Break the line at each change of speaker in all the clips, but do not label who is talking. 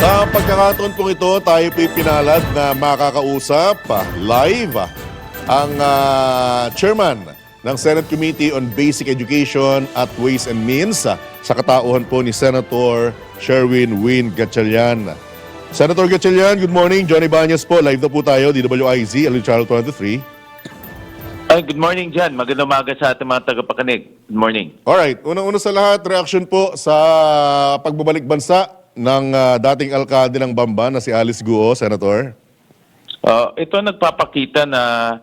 Sa pagkakataon pong ito, tayo po'y pinalad na makakausap ah, live ah, ang ah, chairman ng Senate Committee on Basic Education at Ways and Means ah, sa katauhan po ni Senator Sherwin Win Gatchalian. Senator Gatchalian, good morning. Johnny Banyas po. Live na po tayo, DWIZ, Alin Channel 23.
Ay, good morning Jan. Magandang umaga sa ating mga tagapakinig. Good morning.
Alright, unang-una sa lahat, reaction po sa pagbabalik bansa ng ah, dating alkalde ng Bamba na si Alice Guo, Senator.
Uh, ito nagpapakita na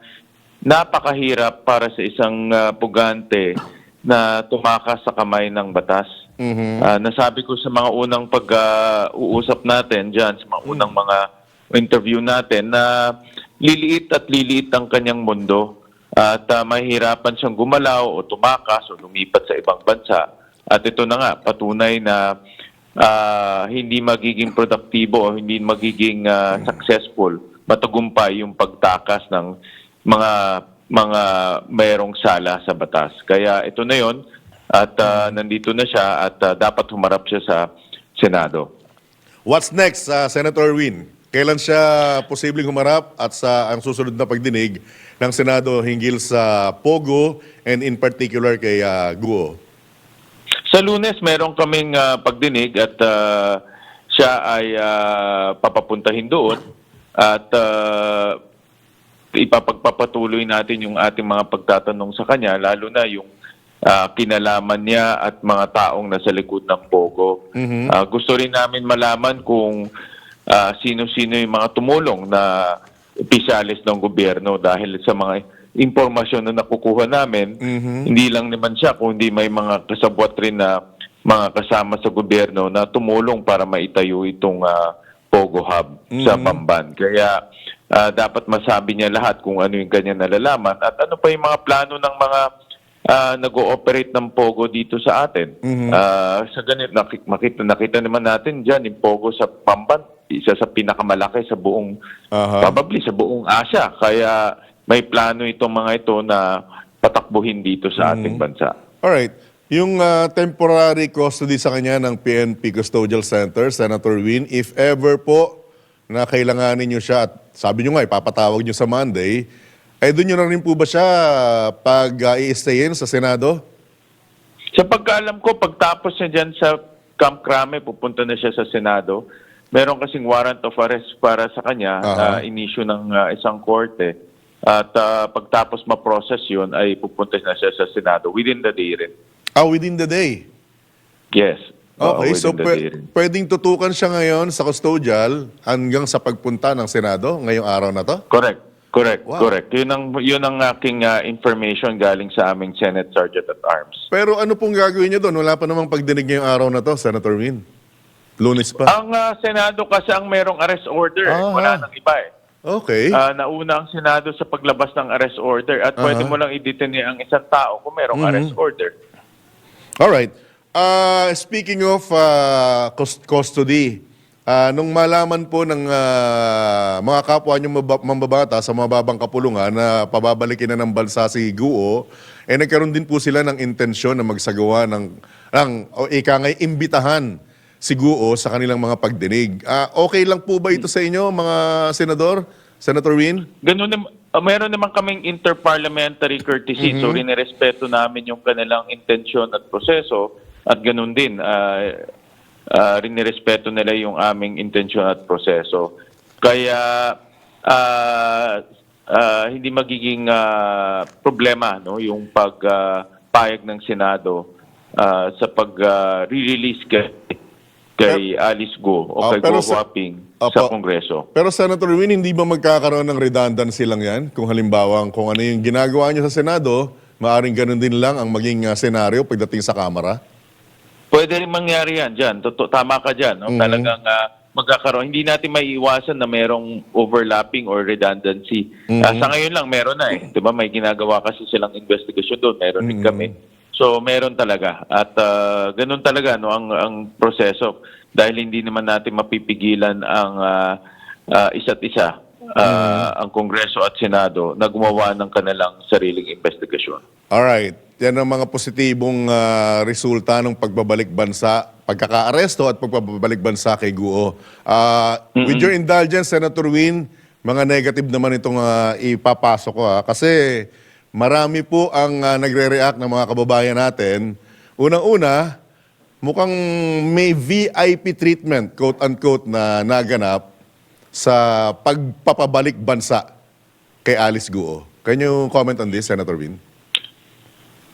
napakahirap para sa isang uh, pugante na tumakas sa kamay ng batas. Ah, nasabi ko sa mga unang pag-uusap natin dyan, sa mga unang mga interview natin, na liliit at liliit ang kanyang mundo at ah, mahihirapan siyang gumalaw o tumakas o lumipat sa ibang bansa. At ito na nga, patunay na ah, hindi magiging produktibo o hindi magiging ah, successful, matagumpay yung pagtakas ng mga mga mayroong sala sa batas. Kaya ito na yon at ah, nandito na siya at ah, dapat humarap siya sa Senado.
What's next, uh, Senator Win? Kailan siya posibleng humarap at sa ang susunod na pagdinig ng Senado hinggil sa Pogo and in particular kay uh, Guo?
Sa lunes, meron kaming ah, pagdinig at ah, siya ay ah, papapuntahin doon at ah, ipapagpapatuloy natin yung ating mga pagtatanong sa kanya, lalo na yung ah, kinalaman niya at mga taong nasa likod ng Pogo. Ah, gusto rin namin malaman kung ah, sino-sino yung mga tumulong na opisyalis ng gobyerno dahil sa mga impormasyon na nakukuha namin, hindi lang naman siya, kundi may mga kasabwat rin na mga kasama sa gobyerno na tumulong para maitayo itong ah, Pogo Hub sa Bamban. Kaya ah, dapat masabi niya lahat kung ano yung kanya nalalaman at ano pa yung mga plano ng mga ah, nag-ooperate ng Pogo dito sa atin. Ah, sa ganit, nakita, nakita, naman natin dyan yung Pogo sa Bamban, isa sa pinakamalaki sa buong,
Aha.
probably sa buong Asia. Kaya may plano itong mga ito na patakbuhin dito sa ating bansa.
Alright. Yung uh, temporary custody sa kanya ng PNP Custodial Center, Senator Win, if ever po na kailanganin niyo siya at sabi niyo nga, ipapatawag niyo sa Monday, eh doon niyo na rin po ba siya pag uh, i-stayin sa Senado?
Sa pagkaalam ko, pagtapos niya dyan sa Camp Crame, pupunta na siya sa Senado. Meron kasing warrant of arrest para sa kanya,
Aha.
uh, in-issue ng uh, isang korte. At uh, pagtapos ma-process yun, ay pupunta na siya sa Senado within the day rin.
Ah, within the day.
Yes. Oo,
Okay,
within
so
the
pwe-
day rin.
pwedeng tutukan siya ngayon sa custodial hanggang sa pagpunta ng Senado ngayong araw na to?
Correct. Correct.
Wow.
Correct. Yun ang, yun ang aking uh, information galing sa aming Senate Sergeant at Arms.
Pero ano pong gagawin niyo doon? Wala pa namang pagdinig ngayong araw na to, Senator Win. Lunes pa.
Ang uh, Senado kasi ang merong arrest order.
Ah.
Wala nang iba eh.
Okay.
Ah, nauna ang Senado sa paglabas ng arrest order at pwede
Aha.
mo lang i-detain ang isang tao kung merong arrest order.
All right. Uh, speaking of uh, cus- custody, uh, nung malaman po ng uh, mga kapwa niyong maba- mambabata sa mababang kapulungan na pababalikin na ng bansa si Guo, eh nagkaroon din po sila ng intensyon na magsagawa ng, ng o ika ngay, imbitahan si Guo sa kanilang mga pagdinig. Ah, okay lang po ba ito sa inyo, mga senador? Senator Win?
Ganun nam- ah, meron naman kaming interparliamentary courtesy so rinerespeto namin yung kanilang intensyon at proseso at ganun din ah ah, rinerespeto nila yung aming intensyon at proseso. Kaya ah, ah, hindi magiging ah, problema no yung pagpayag ng Senado ah, sa pag-release kay, kay Alice Go o
Ah,
kay
pero
Go
sa-
Huaping sa Kongreso.
Pero Senator Win, hindi ba magkakaroon ng redundancy lang yan? Kung halimbawa, kung ano yung ginagawa niyo sa Senado, maaring ganun din lang ang maging uh, senaryo pagdating sa Kamara?
Pwede rin mangyari yan dyan. Totoo, tama ka dyan. No? Talagang ah, magkakaroon. Hindi natin maiiwasan na merong overlapping or redundancy. Ah, sa ngayon lang, meron na eh. Diba? May ginagawa kasi silang investigation doon. Meron din kami. So, meron talaga. At ah, ganun talaga no, ang, ang proseso. Dahil hindi naman natin mapipigilan ang ah, ah, isa't isa, ah, ang Kongreso at Senado, na gumawa ng kanilang sariling investigasyon.
Alright. Yan ang mga positibong uh, resulta ng pagbabalik bansa pagkakaaresto at pagpapabalik bansa kay Guo. Ah, With your indulgence, Senator Win, mga negative naman itong ah, ipapasok ko ha. Kasi marami po ang ah, nagre-react ng mga kababayan natin. Unang-una, mukhang may VIP treatment, quote-unquote, na naganap sa pagpapabalik bansa kay Alice Guo. Can you comment on this, Senator Win?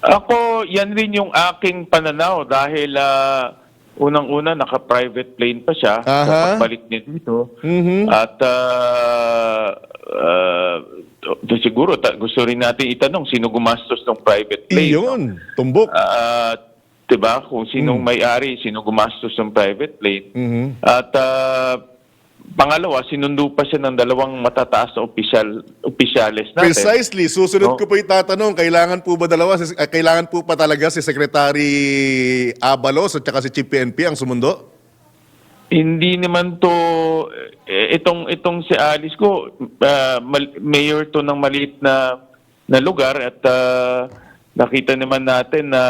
Ako, yan rin yung aking pananaw dahil ah, unang-una naka-private plane pa siya
Aha.
sa pagbalik niya dito.
Mhm.
At ah, ah, to- siguro ta- gusto rin natin itanong sino gumastos ng private plane. no?
Iyon, tumbok.
Ah, 'di ba? Kung sinong may-ari, sino gumastos ng private plane.
Mhm.
At ah, pangalawa, sinundo pa siya ng dalawang matataas na opisyal opisyalis natin.
Precisely. Susunod
No.
ko po itatanong, kailangan po ba dalawa, si- ah, kailangan po pa talaga si Secretary Abalos at saka si Chief PNP ang sumundo?
Hindi naman to eh, itong itong si Alice ko mal- mayor to ng maliit na na lugar at ah, nakita naman natin na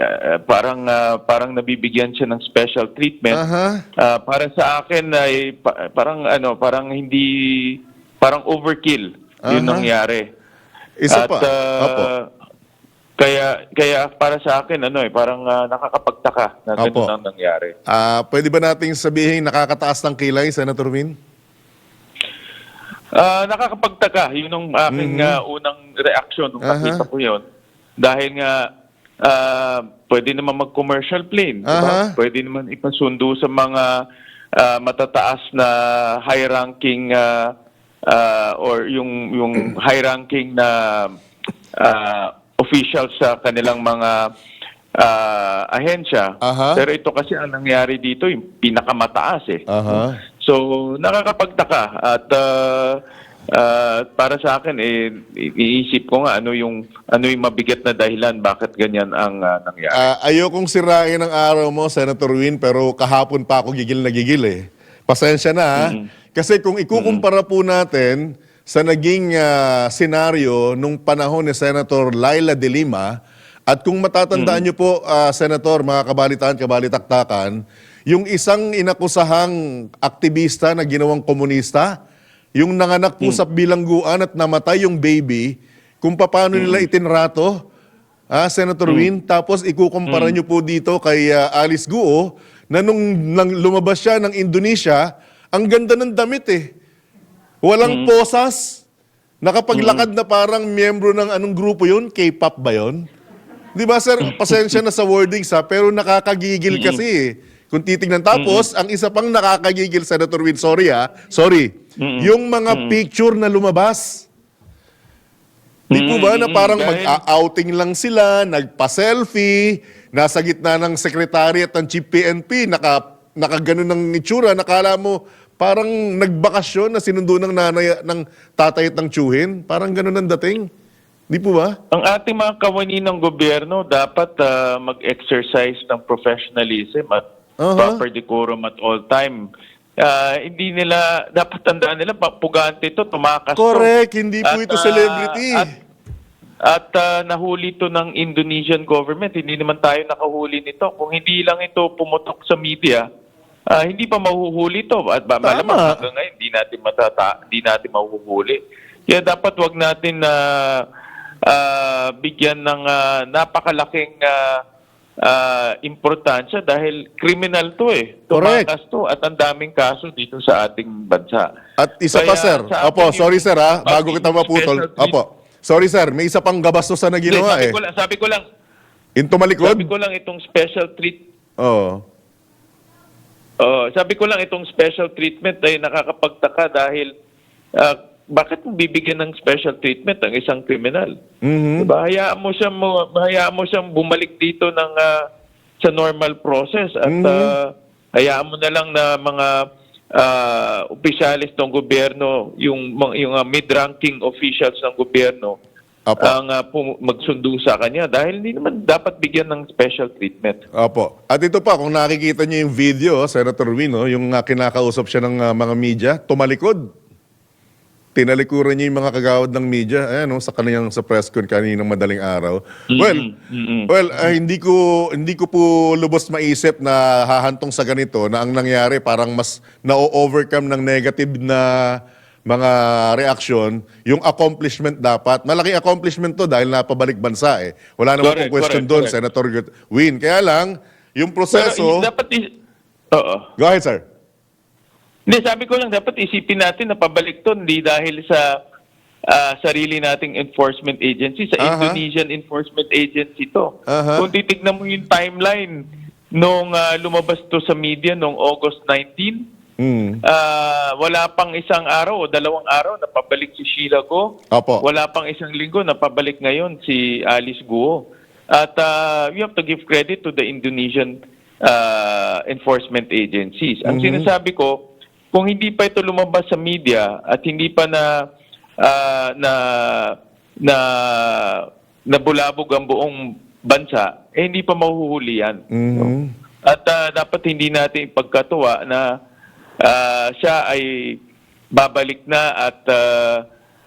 ah, parang ah, parang nabibigyan siya ng special treatment.
Aha.
Ah, para sa akin ay pa- parang ano, parang hindi parang overkill 'yun
Aha.
nangyari.
Isa
At,
pa. Opo.
Kaya kaya para sa akin ano eh parang ah, nakakapagtaka na
Opo.
ganun ang nangyari.
Ah, pwede ba nating sabihin nakakataas ng kilay, Senator Win?
Ah, nakakapagtaka. Yun ang aking ah, unang reaction nung.
Aha.
nakita ko yun. Dahil nga, ah, pwede naman mag-commercial plane. di ba?
Aha.
Pwede naman ipasundo sa mga ah, matataas na high-ranking ah, ah, or yung, yung high-ranking na ah, officials sa kanilang mga ah, ahensya.
Aha.
Pero ito kasi ang nangyari dito, yung pinakamataas eh.
Aha.
So, nakakapagtaka at uh, uh, para sa akin eh iisip ko nga ano yung ano yung mabigat na dahilan bakit ganyan ang uh, nangyari.
Ah, ayokong sirain ang araw mo, Senator Win, pero kahapon pa ako gigil na gigil eh. Pasensya na ha. Kasi kung ikukumpara po natin sa naging ah, senaryo nung panahon ni Senator Laila de Lima, at kung matatandaan niyo po, ah, Senator, mga kabalitaan, kabalitaktakan, yung isang inakusahang aktivista na ginawang komunista, yung nanganak po sa bilangguan at namatay yung baby, kung paano nila itinrato, Ah, Senator Win, tapos ikukumpara niyo po dito kay ah, Alice Guo na nung, nang lumabas siya ng Indonesia, ang ganda ng damit eh. Walang posas. Nakapaglakad na parang miyembro ng anong grupo yun? K-pop ba yun? Di ba sir, pasensya na sa wordings ha, pero nakakagigil kasi eh. Kung titingnan. Tapos, ang isa pang nakakagigil, Senator Win, sorry ha, sorry, yung mga picture na lumabas. Di po ba na parang mag-outing lang sila, nagpa-selfie, nasa gitna ng secretary at ng chief PNP, naka, nakaganon ng itsura, nakala mo parang nagbakasyon na sinundo ng nanay, ng tatay at ng tsuhin. Parang ganon ang dating. Di po ba?
ang ating mga kawani ng gobyerno dapat uh, mag-exercise ng professionalism at
Aha.
proper decorum at all time. Ah, hindi nila, dapat tandaan nila, pugante ito, tumakas to.
Correct, hindi po
At,
ito
ah,
celebrity.
At, at ah, nahuli to ng Indonesian government. Hindi naman tayo nakahuli nito. Kung hindi lang ito pumutok sa media, ah, hindi pa mahuhuli to. At ba, malamang hanggang ngayon, hindi natin, matata, hindi natin mahuhuli. Kaya dapat wag natin na ah, bigyan ng ah, napakalaking ah, ah, importansya dahil criminal to eh.
Correct.
Tumakas to at ang daming kaso dito sa ating bansa.
At isa pa,
Kaya
sir.
sa
Opo, sorry, sir, ha? Bago kita maputol. Opo. Sorry, sir. May isa pang gabastosan na ginawa,
sabi
eh.
ko lang, sabi ko lang,
In tumalikod?
sabi ko lang itong special treat
Oo.
Oh, sabi ko lang itong special treatment ay nakakapagtaka dahil ah, bakit mo bibigyan ng special treatment ang isang kriminal?
Mhm.
Diba? Hayaan mo siyang mo, hayaan mo siyang bumalik dito ng ah, sa normal process at
Mhm.
ah, hayaan mo na lang na mga ah, opisyalis ng gobyerno, yung yung ah, mid-ranking officials ng gobyerno
Apo.
ang ah, pum- magsundo sa kanya dahil hindi naman dapat bigyan ng special treatment.
Opo. At ito pa, kung nakikita niyo yung video, Senator Wino, yung uh, kinakausap siya ng uh, mga media, tumalikod. tinalikuran niya yung mga kagawad ng media ayan, no, sa kaniyang sa press con kaninang madaling araw. Well, well ah, hindi ko hindi ko po lubos maisip na hahantong sa ganito na ang nangyari parang mas na-overcome ng negative na mga reaction, yung accomplishment dapat. Malaking accomplishment to dahil napabalik bansa eh. Wala naman
Correct,
question doon. Senator Win. Kaya lang, yung
Pero
proseso...
i- dapat is- Oo.
Go ahead, sir.
Hindi, sabi ko lang, dapat isipin natin na pabalik to, hindi dahil sa ah, sarili nating enforcement agency, sa
Aha.
Indonesian Enforcement Agency to.
Aha.
Kung titignan mo yung timeline nung ah, lumabas to sa media nung August 19,
Mm.
ah, wala pang isang araw o dalawang araw na pabalik si Sheila Go.
Opo.
Wala pang isang linggo na pabalik ngayon si Alice Guo. At ah, you have to give credit to the Indonesian ah, enforcement agencies. Ang sinasabi ko, kung hindi pa ito lumabas sa media at hindi pa na ah, na na nabulabog ang buong bansa, eh hindi pa mahuhuli yan.
Mhm.
At ah, dapat hindi natin ipagkatuwa na ah, siya ay babalik na at ah,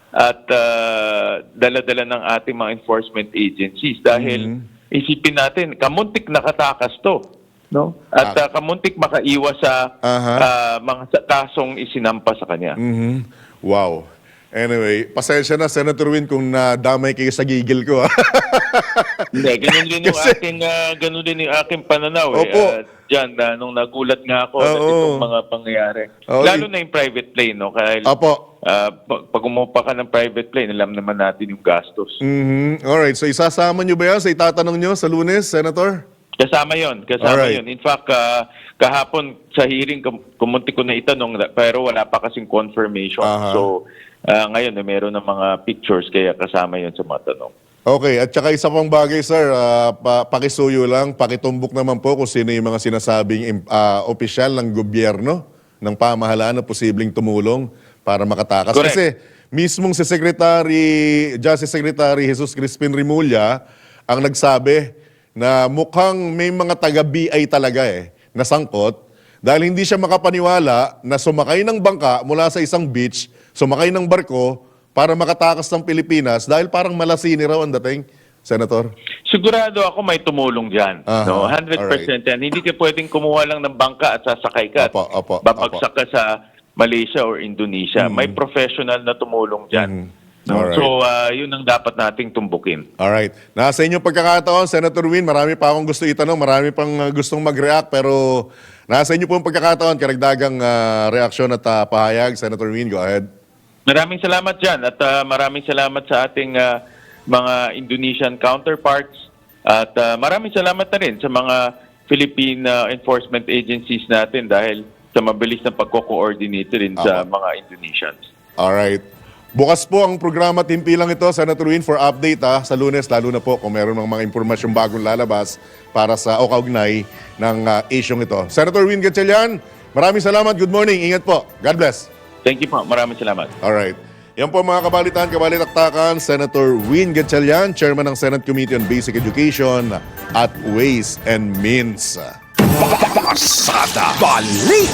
at ah, dala-dala ng ating mga enforcement agencies dahil isipin natin kamuntik nakatakas to no at ah, kamuntik makaiwas sa
Aha.
ah, mga kasong isinampa sa kanya
Mhm. Wow. Anyway, pasensya na, Senator Win, kung nadamay kayo sa gigil ko. ah.
Hindi, ganun din yung
Kasi-
aking ah, ganun din yung aking pananaw eh.
Opo.
Ah, diyan na nung nagulat nga ako
Oo.
sa itong mga pangyayari.
Oo,
Lalo na yung private plane no kahit
Opo.
ah, pag, pag umupa ka ng private plane, alam naman natin yung gastos.
Mhm. Alright, so isasama nyo ba yan sa itatanong nyo sa lunes, Senator?
Kasama 'yon, kasama
Alright.
'yon. In fact, ah, kahapon sa hearing kum- kumunti ko na itanong pero wala pa kasing confirmation.
Aha.
So, ah, ngayon eh, meron ng mga pictures kaya kasama 'yon sa mga tanong.
Okay, at saka isa pang bagay, sir, ah, pa- pakisuyo lang, pakitumbok naman po kung sino yung mga sinasabing ah, opisyal ng gobyerno, ng pamahalaan na posibleng tumulong para makatakas.
Correct.
Kasi mismong si Secretary, Justice Secretary Jesus Crispin Rimulya ang nagsabi na mukhang may mga taga-BI talaga eh, na sangkot dahil hindi siya makapaniwala na sumakay ng bangka mula sa isang beach, sumakay ng barko para makatakas ng Pilipinas dahil parang malasini raw ang dating, Senator.
Sigurado ako may tumulong diyan.
Aha,
No, 100% yan. Hindi ka pwedeng kumuha lang ng bangka at sasakay ka.
Opo, opo,
babagsak ka sa Malaysia or Indonesia. May professional na tumulong diyan.
Mm.
No? So, ah, yun ang dapat nating tumbukin.
Alright. Nasa inyong pagkakataon, Senator Win, marami pa akong gusto itanong, marami pang uh, gustong mag-react, pero nasa inyo po ang pagkakataon, karagdagang uh, reaksyon at uh, pahayag. Senator Win, go ahead.
Maraming salamat dyan at ah, maraming salamat sa ating ah, mga Indonesian counterparts at ah, maraming salamat na rin sa mga Philippine ah, enforcement agencies natin dahil sa mabilis na pagko-coordinate rin sa mga Indonesians.
Alright. Bukas po ang programa Timpilang ito, Senator Win, for update ha, sa lunes, lalo na po kung meron mga, mga impormasyong bagong lalabas para sa o kaugnay ng uh, isyong ito. Senator Win Gatchalian, maraming salamat. Good morning. Ingat po. God bless.
Thank you po. Maraming salamat.
Alright. Yan po mga kabalitan, kabalitaktakan, Senator Win Gatchalian, Chairman ng Senate Committee on Basic Education at Ways and Means.
Pasada Balita